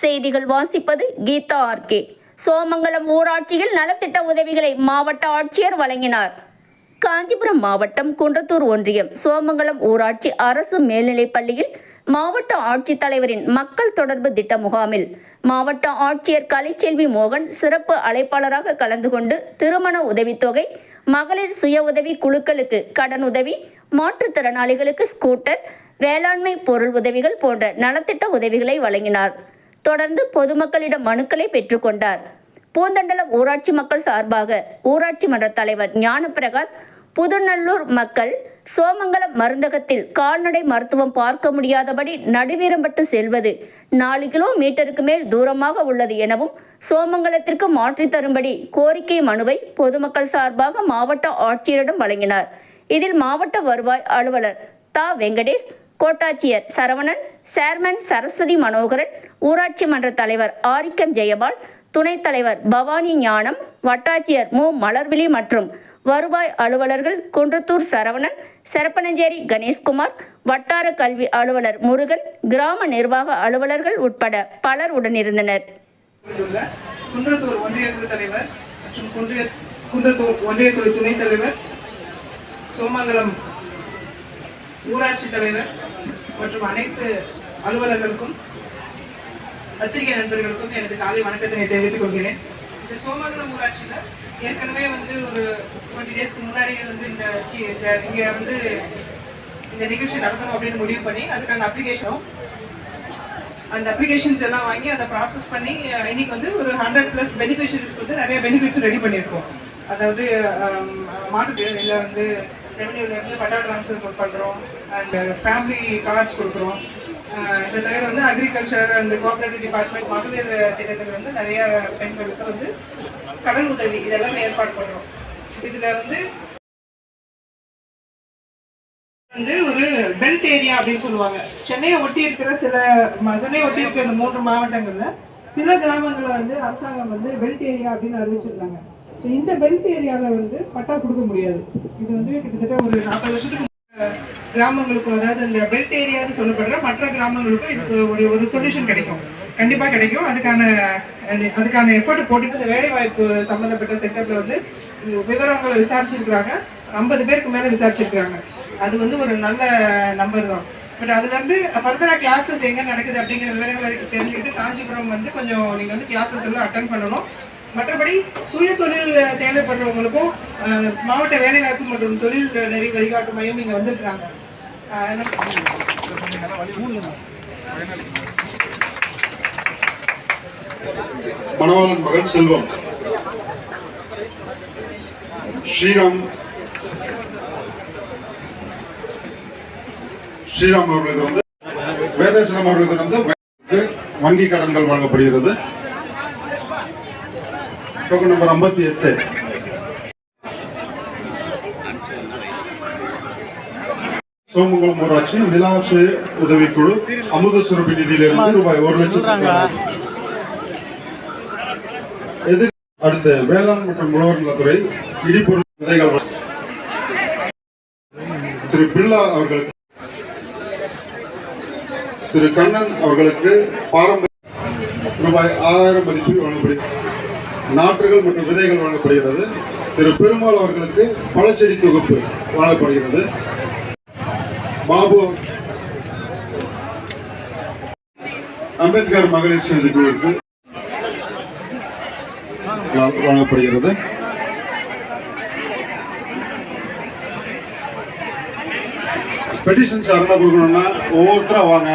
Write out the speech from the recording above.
செய்திகள் வாசிப்பது கீதா ஆர்கே சோமங்கலம் ஊராட்சியில் நலத்திட்ட உதவிகளை மாவட்ட ஆட்சியர் வழங்கினார். காஞ்சிபுரம் மாவட்டம் குன்றத்தூர் ஒன்றியம் சோமங்கலம் ஊராட்சி அரசு மேல்நிலைப் பள்ளியில் மாவட்ட ஆட்சித்தலைவரின் மக்கள் தொடர்பு திட்ட முகாமில் மாவட்ட ஆட்சியர் கலைச்செல்வி மோகன் சிறப்பு அழைப்பாளராக கலந்து கொண்டு திருமண உதவித்தொகை மகளிர் சுய உதவி குழுக்களுக்கு கடனுதவி மாற்றுத்திறனாளிகளுக்கு ஸ்கூட்டர் வேளாண்மை பொருள் உதவிகள் போன்ற நலத்திட்ட உதவிகளை வழங்கினார். தொடர்ந்து பொதுமக்களிடம் மனுக்களை பெற்றுக்கொண்டார் பூந்தண்டலம் ஊராட்சி மக்கள் சார்பாக ஊராட்சி மன்ற தலைவர் ஞானப்பிரகாஷ் புதுநல்லூர் மக்கள் சோமங்கலம் மருந்தகத்தில் கால்நடை மருத்துவம் பார்க்க முடியாதபடி நடுவீரம்பட்டு செல்வது நாலு கிலோமீட்டருக்கு மேல் தூரமாக உள்ளது எனவும் சோமங்கலத்திற்கு மாற்றி தரும்படி கோரிக்கை மனுவை பொதுமக்கள் சார்பாக மாவட்ட ஆட்சியரிடம் வழங்கினார். இதில் மாவட்ட வருவாய் அலுவலர் தா. வெங்கடேஷ் கோட்டாட்சியர் சரவணன் சேர்மன் சரஸ்வதி மனோகரன் ஊராட்சி மன்ற தலைவர் ஆரிக்கம் ஜெயபால் துணைத் தலைவர் பவானி ஞானம் வட்டாட்சியர் மு. மலர்விழி மற்றும் வருவாய் அலுவலர்கள் குன்றத்தூர் சரவணன் சரப்பனஞ்சேரி கணேஷ்குமார் வட்டார கல்வி அலுவலர் முருகன் கிராம நிர்வாக அலுவலர்கள் உட்பட பலர் உடனிருந்தனர். குன்றத்தூர் ஒன்றிய தலைவர் மற்றும் குன்றிய குன்றத்தூர் ஒன்றிய துணைத் தலைவர் சோமங்கலம் ஊராட்சி தலைவர் மற்றும் அனைத்து அலுவலர்களுக்கும் பத்திரிகை நண்பர்களுக்கும் எனது காலை வணக்கத்தினை தெரிவித்துக் கொள்கிறேன். இந்த சோமங்கலம் ஊராட்சியில் ஏற்கனவே வந்து ஒரு டுவெண்ட்டி டேஸ்க்கு முன்னாடியே வந்து இந்த ஸ்கீ இந்த இங்கே வந்து இந்த நிகழ்ச்சி நடத்தணும் அப்படின்னு முடிவு பண்ணி அதுக்கான அப்ளிகேஷனும் அந்த அப்ளிகேஷன்ஸ் எல்லாம் வாங்கி அதை ப்ராசஸ் பண்ணி இன்னைக்கு வந்து ஒரு ஹண்ட்ரட் ப்ளஸ் பெனிஃபிஷரிஸ்க்கு வந்து நிறைய பெனிஃபிட்ஸ் ரெடி பண்ணியிருக்கோம். அதாவது மாடு இல்லை வந்து ரெவன்யூலேருந்து பட்டா ட்ரான்ஸ்ஃபர் பண்ணுறோம் அண்ட் ஃபேமிலி கார்ட்ஸ் கொடுக்குறோம். இதை தவிர வந்து அக்ரிகல்ச்சர் அண்ட் கோஆபரேட்டிவ் டிபார்ட்மெண்ட் மகளிர் திட்டத்தில் வந்து நிறைய பெண்களுக்கு வந்து கடன் உதவி இதெல்லாம் ஏற்பாடு பண்ணுறோம் இதில் வந்து வந்து ஒரு பெல்ட் ஏரியா அப்படின்னு சொல்லுவாங்க. சென்னையை ஒட்டி இருக்கிற சில ம- சென்னையை ஒட்டி இருக்கிற இந்த மூன்று மாவட்டங்களில் சில கிராமங்களில் வந்து அரசாங்கம் வந்து பெல்ட் ஏரியா அப்படின்னு அறிவிச்சிருந்தாங்க. ஸோ இந்த பெல்ட் ஏரியாவில் வந்து பட்டா கொடுக்க முடியாது. இது வந்து கிட்டத்தட்ட ஒரு நாற்பது வருஷத்துக்கு கிராமங்களுக்கும் அதாவது இந்த பெல்ட் ஏரியான்னு சொல்லப்படுற மற்ற கிராமங்களுக்கும் இதுக்கு ஒரு ஒரு சொல்யூஷன் கிடைக்கும். கண்டிப்பாக கிடைக்கும். அதுக்கான அதுக்கான எஃபர்ட் போட்டுட்டு இந்த வேலைவாய்ப்பு சம்மந்தப்பட்ட செக்டரில் வந்து விவரங்களை விசாரிச்சிருக்கிறாங்க. ஐம்பது பேருக்கு மேலே விசாரிச்சிருக்கிறாங்க. அது வந்து ஒரு நல்ல நம்பர் தான். பட் அதுலேருந்து இருந்து கிளாஸஸ் எங்கே நடக்குது அப்படிங்கிற விவரங்களை தெரிஞ்சுக்கிட்டு காஞ்சிபுரம் வந்து கொஞ்சம் நீங்கள் வந்து கிளாஸஸ் எல்லாம் அட்டன் பண்ணணும். மற்றபடி சுய தொழில் தேவைப்படுறவங்களுக்கும் மாவட்ட வேலைவாய்ப்பு மற்றும் தொழில் நெறி வழிகாட்டு மையம் இங்கே வந்திருக்காங்க மணவாளன் மகள் செல்வம். ஸ்ரீராம். ஸ்ரீராம் அவர்களது வந்து வேதேசனம் அவர்களது வந்து வங்கி கடன்கள் வழங்கப்படுகிறது. டோக்கன் நம்பர் ஐம்பத்தி எட்டு. சோமங்கலம் ஊராட்சி நிலாசு உதவிக்குழு அமுத சுரபி நிதியிலிருந்து ரூபாய் ஒரு லட்சம் அடுத்து வேளாண் மற்றும் உழவர் நலத்துறை இடிபொருள் விதைகள் திரு பிர்லா அவர்களுக்கு திரு கண்ணன் அவர்களுக்கு பாரம்பரிய ரூபாய் ஆறாயிரம் மதிப்பில் வழங்கப்படுகிறது. நாற்றுகள் மற்றும் விதைகள் வழங்கப்படுகிறது. திரு பெருமாள் அவர்களுக்கு பழச்செடி தொகுப்பு வழங்கப்படுகிறது. பாபு. அம்பேத்கர் மகளிர் செய்தி குழுவிற்கு வழங்கப்படுகிறது பெட்டிஷன்ஸ் யாருன்னா கொடுக்கணும்னா ஒவ்வொருத்தரும் வாங்க.